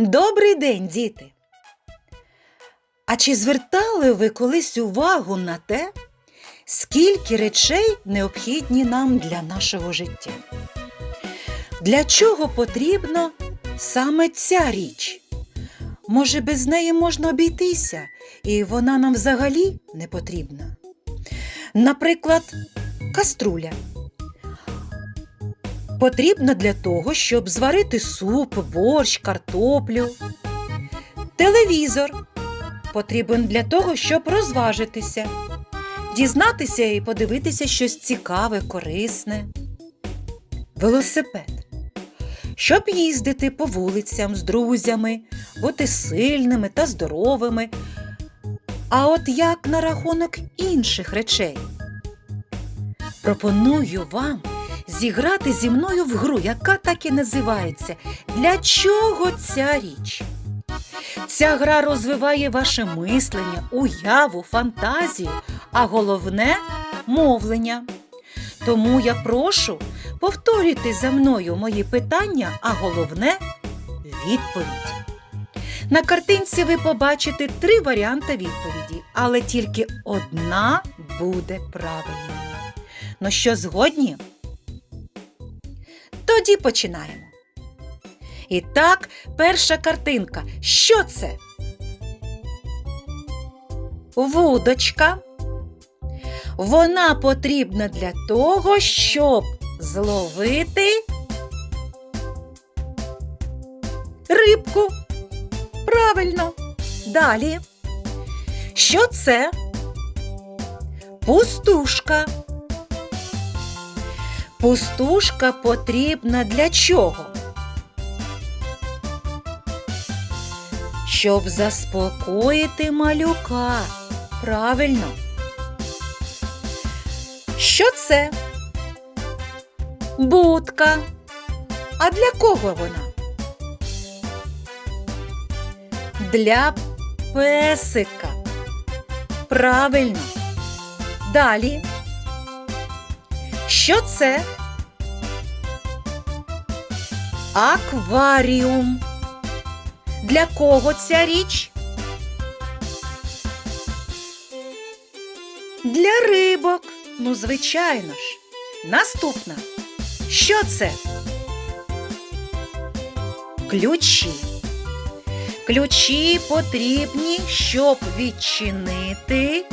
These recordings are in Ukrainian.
Добрий день, діти! А чи звертали ви колись увагу на те, скільки речей необхідні нам для нашого життя? Для чого потрібна саме ця річ? Може, без неї можна обійтися, і вона нам взагалі не потрібна? Наприклад, каструля. Потрібна для того, щоб зварити суп, борщ, картоплю. Телевізор потрібен для того, щоб розважитися, дізнатися і подивитися щось цікаве, корисне. Велосипед. Щоб їздити по вулицям з друзями, бути сильними та здоровими. А от як на рахунок інших речей? Пропоную вам зіграти зі мною в гру, яка так і називається Для чого ця річ? Ця гра розвиває ваше мислення, уяву, фантазію, а головне мовлення. Тому я прошу повторюйте за мною мої питання, а головне відповідь. На картинці ви побачите три варіанти відповіді, але тільки одна буде правильною. Ну що, згодні? Тоді починаємо. І так, перша картинка. Що це? Вудочка. Вона потрібна для того, щоб зловити рибку. Правильно. Далі. Що це? Пустушка. Пустушка потрібна для чого? Щоб заспокоїти малюка. Правильно. Що це? Будка. А для кого вона? Для песика. Правильно. Далі. Що це? Акваріум. Для кого ця річ? Для рибок. Ну, звичайно ж. Наступна. Що це? Ключі. Ключі потрібні, щоб відчинити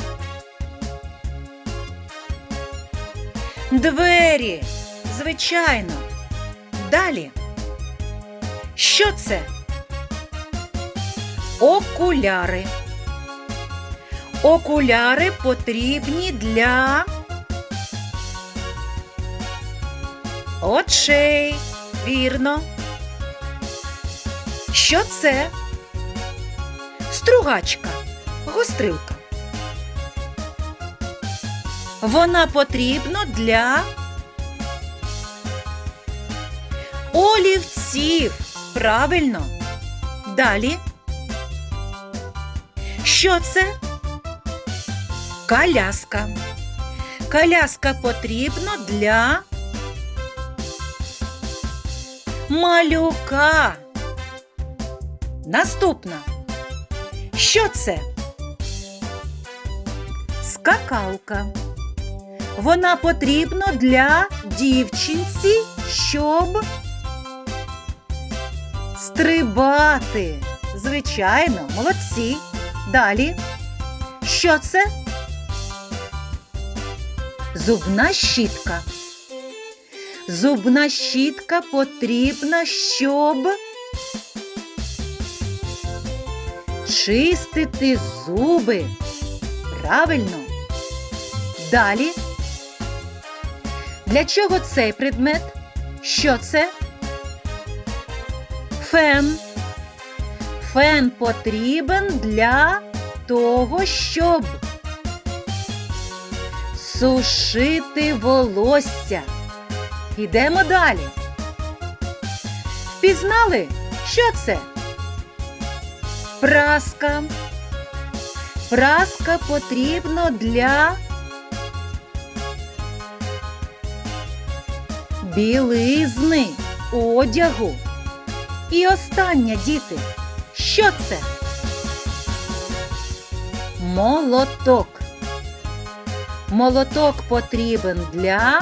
двері. Звичайно. Далі. Що це? Окуляри. Окуляри потрібні для очей. Вірно. Що це? Стругачка, гострилка. Вона потрібна для олівців. Правильно. Далі. Що це? Коляска. Коляска потрібна для малюка. Наступна. Що це? Скакалка. Вона потрібна для дівчинці, щоб стрибати. Звичайно, молодці. Далі. Що це? Зубна щітка. Зубна щітка потрібна, щоб чистити зуби. Правильно. Далі. Для чого цей предмет? Що це? Фен. Фен потрібен для того, щоб сушити волосся. Ідемо далі. Впізнали, що це? Праска. Праска потрібна для білизни, одягу. І останнє, діти. Що це? Молоток. Молоток потрібен для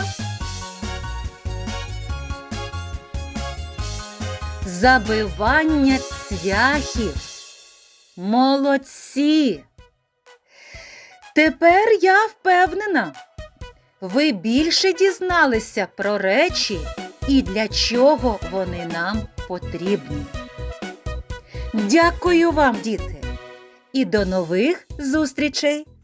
забивання цвяхів. Молодці. Тепер я впевнена, ви більше дізналися про речі і для чого вони нам потрібні. Дякую вам, діти, і до нових зустрічей!